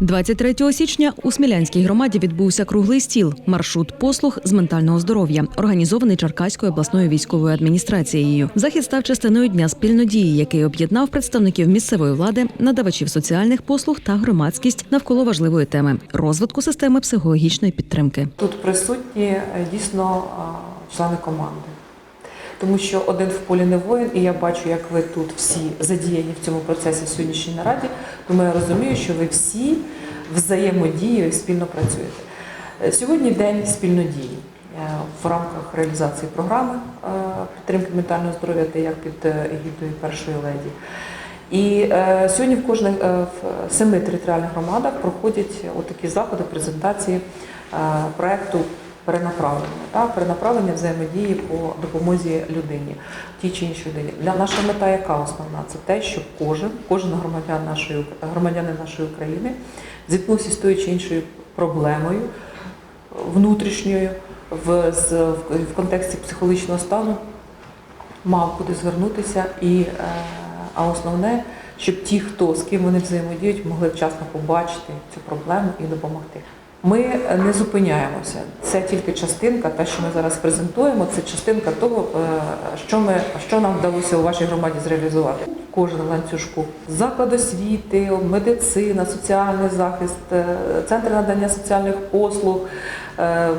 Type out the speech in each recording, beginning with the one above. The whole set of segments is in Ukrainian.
23 січня у Смілянській громаді відбувся круглий стіл маршрут послуг з ментального здоров'я, організований Черкаською обласною військовою адміністрацією. Захід став частиною дня спільнодії, який об'єднав представників місцевої влади, надавачів соціальних послуг та громадськість навколо важливої теми розвитку системи психологічної підтримки. Тут присутні е, дійсно а, члени команди. Тому що один в полі не воїн, і я бачу, як ви тут всі задіяні в цьому процесі сьогоднішній нараді, тому я розумію, що ви всі взаємодією і спільно працюєте. Е, Сьогодні день спільнодії е, в рамках реалізації програми е, підтримки ментального здоров'я та як під егідою першої леді. І е, сьогодні в кожних е, в семи територіальних громадах проходять отакі заходи, презентації е, проекту перенаправлення, та, перенаправлення взаємодії по допомозі людині, тій чи іншій людині. Для наша мета яка основна? Це те, щоб кожен, кожен громадян нашої громадянин нашої України зіткнувся з тою чи іншою проблемою внутрішньою в, з, в, контексті психологічного стану, мав куди звернутися і. Е, а основне, щоб ті, хто з ким вони взаємодіють, могли вчасно побачити цю проблему і допомогти. Ми не зупиняємося. Це тільки частинка, те, що ми зараз презентуємо, це частинка того, е, що ми що нам вдалося у вашій громаді зреалізувати. Кожен ланцюжку заклад освіти, медицина, соціальний захист, е, центри надання соціальних послуг, е, м,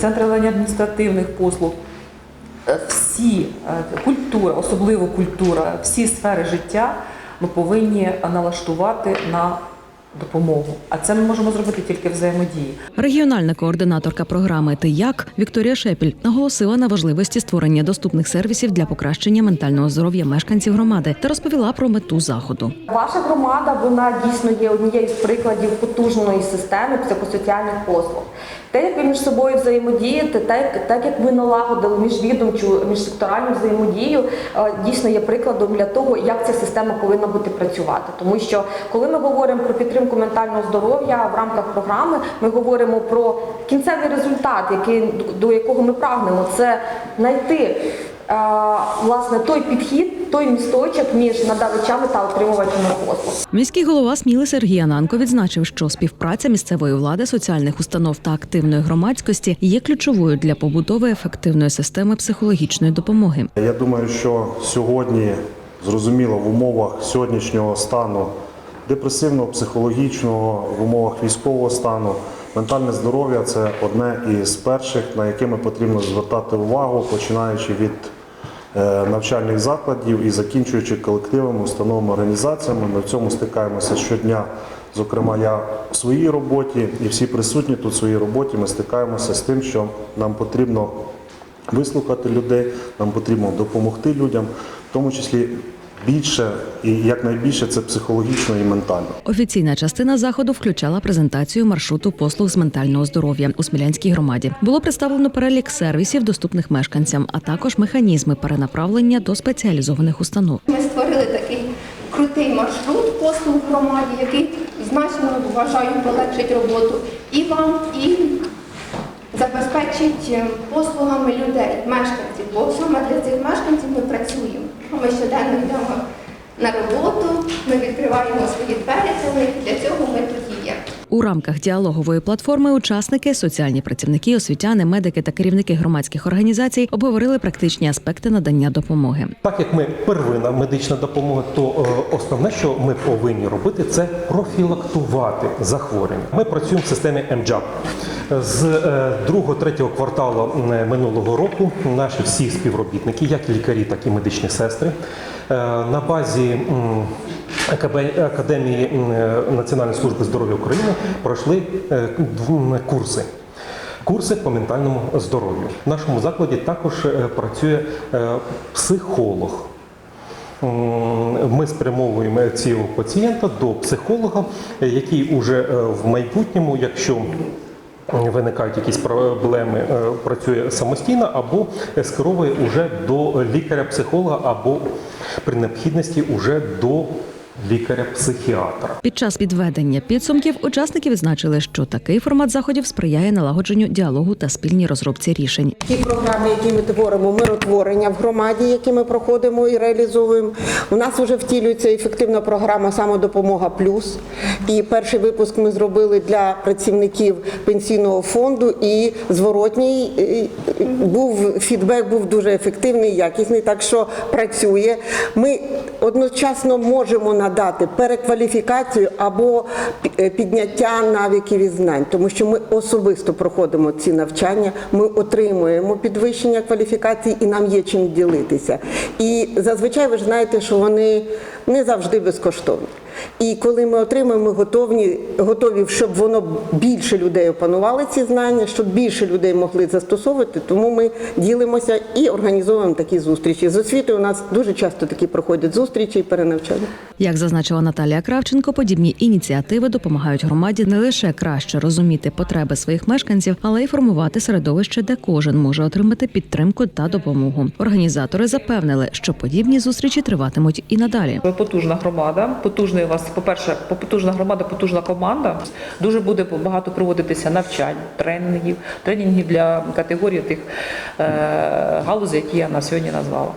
центри надання адміністративних послуг. Всі культура, особливо культура, всі сфери життя ми повинні налаштувати на допомогу. А це ми можемо зробити тільки взаємодії. Регіональна координаторка програми «Ти як» Вікторія Шепіль наголосила на важливості створення доступних сервісів для покращення ментального здоров'я мешканців громади та розповіла про мету заходу. Ваша громада вона дійсно є однією з прикладів потужної системи психосоціальних послуг. Те, як ви між собою взаємодієте, так, так як ви налагодили міжвідомчу міжсекторальну взаємодію, е, дійсно є прикладом для того, як ця система повинна бути працювати. Тому що коли ми говоримо про підтримку ментального здоров'я в рамках програми, ми говоримо про кінцевий результат, який до якого ми прагнемо, це знайти. е, Власне, той підхід, той місточок між надавачами та отримувачами послуг. Міський голова Сміли Сергій Ананко відзначив, що співпраця місцевої влади, соціальних установ та активної громадськості є ключовою для побудови ефективної системи психологічної допомоги. Я думаю, що сьогодні зрозуміло в умовах сьогоднішнього стану депресивного, психологічного, в умовах військового стану, ментальне здоров'я це одне із перших, на яке ми потрібно звертати увагу, починаючи від е, навчальних закладів і закінчуючи колективами, установами, організаціями. Ми в цьому стикаємося щодня. Зокрема, я в своїй роботі і всі присутні тут в своїй роботі ми стикаємося з тим, що нам потрібно вислухати людей, нам потрібно допомогти людям, в тому числі більше і якнайбільше це психологічно і ментально. Офіційна частина заходу включала презентацію маршруту послуг з ментального здоров'я у Смілянській громаді. Було представлено перелік сервісів, доступних мешканцям, а також механізми перенаправлення до спеціалізованих установ. Ми створили такий крутий маршрут послуг громаді, який значно вважаю полегшить роботу і вам, і забезпечить е, послугами людей, мешканців. Бо саме для цих мешканців ми працюємо. Ми щоденно йдемо на роботу, ми відкриваємо свої двері для них. Для цього ми тут є. У рамках діалогової платформи учасники, соціальні працівники, освітяни, медики та керівники громадських організацій обговорили практичні аспекти надання допомоги. Так як ми первинна медична допомога, то е, основне, що ми повинні робити, це профілактувати захворювання. Ми працюємо в системі МДЖАП. З е, другого-третього кварталу е, минулого року наші всі співробітники, як лікарі, так і медичні сестри, е, на базі Академії Національної служби здоров'я України пройшли курси. Курси по ментальному здоров'ю. В нашому закладі також працює психолог. Ми спрямовуємо цього пацієнта до психолога, який уже в майбутньому, якщо виникають якісь проблеми, е, працює самостійно або скеровує уже до лікаря-психолога, або при необхідності уже до лікаря-психіатра. Під час підведення підсумків учасники відзначили, що такий формат заходів сприяє налагодженню діалогу та спільній розробці рішень. Ті програми, які ми творимо, миротворення в громаді, які ми проходимо і реалізовуємо. У нас вже втілюється ефективна програма Самодопомога Плюс. І перший випуск ми зробили для працівників пенсійного фонду. І зворотній був фідбек був дуже ефективний, якісний, так що працює. Ми одночасно можемо надати перекваліфікацію або е, підняття навиків і знань, тому що ми особисто проходимо ці навчання, ми отримуємо підвищення кваліфікації і нам є чим ділитися. І зазвичай ви ж знаєте, що вони не завжди безкоштовні. І коли ми отримуємо, ми готові, готові, щоб воно більше людей опанували ці знання, щоб більше людей могли застосовувати. Тому ми ділимося і організовуємо такі зустрічі. З освітою у нас дуже часто такі проходять зустрічі і перенавчання. Як зазначила Наталія Кравченко, подібні ініціативи допомагають громаді не лише краще розуміти потреби своїх мешканців, але й формувати середовище, де кожен може отримати підтримку та допомогу. Організатори запевнили, що подібні зустрічі триватимуть і надалі. Потужна громада. Потужний у вас, по-перше, потужна громада, потужна команда. Дуже буде багато проводитися навчань, тренінгів, тренінгів для категорії тих е, галузей, які я на сьогодні назвала.